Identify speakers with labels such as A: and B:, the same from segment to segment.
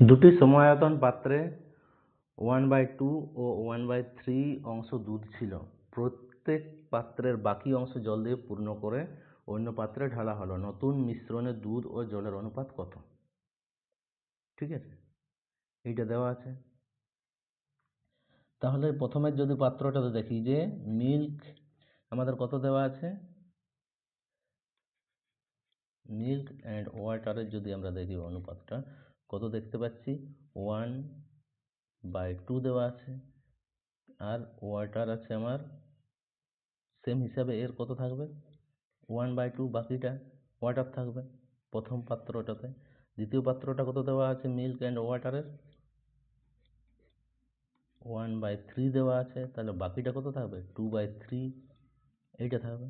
A: দুটি সমায়তন পাত্রে ওয়ান বাই টু ও ওয়ান বাই থ্রি অংশ দুধ ছিল। প্রত্যেক পাত্রের বাকি অংশ জল দিয়ে পূর্ণ করে অন্য পাত্রে ঢালা হলো। নতুন মিশ্রণে দুধ ও জলের অনুপাত কত? ঠিক আছে? এইটা দেওয়া আছে। তাহলে প্রথমে যদি পাত্রটাতে দেখি যে মিল্ক আমাদের কত দেওয়া আছে? মিল্ক অ্যান্ড ওয়াটারের যদি আমরা দেখি অনুপাতটা কত দেখতে পাচ্ছি? ওয়ান বাই টু দেওয়া আছে। আর ওয়াটার আছে আমার সেম হিসাবে এর কত থাকবে? ওয়ান বাই টু বাকিটা ওয়াটার থাকবে প্রথম পাত্রটাতে। দ্বিতীয় পাত্রটা কত দেওয়া আছে? মিল্ক অ্যান্ড ওয়াটারের ওয়ান বাই থ্রি দেওয়া আছে। তাহলে বাকিটা কত থাকবে? টু বাই থ্রি এইটা থাকবে।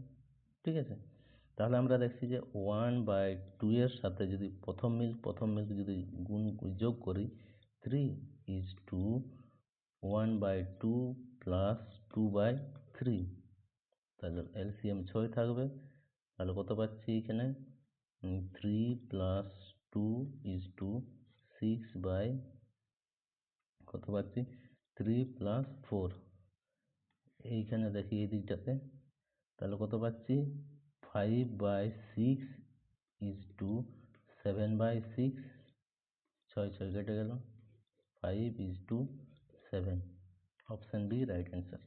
A: ঠিক আছে? তাহলে আমরা দেখছি যে ওয়ান বাই টু এর সাথে যদি প্রথম মিল্ক প্রথম মিল্ক যদি গুণ যোগ করি three is to one by two plus two by three তাহলে এলসিএম ছয় থাকবে। তাহলে কত পাচ্ছি এখানে? Three plus two is to six by কত পাচ্ছি? থ্রি প্লাস ফোর এইখানে দেখি এই দিকটাতে। তাহলে কত পাচ্ছি? Five by six is to seven by six ছয় ছয় কেটে গেল five is to seven option B right answer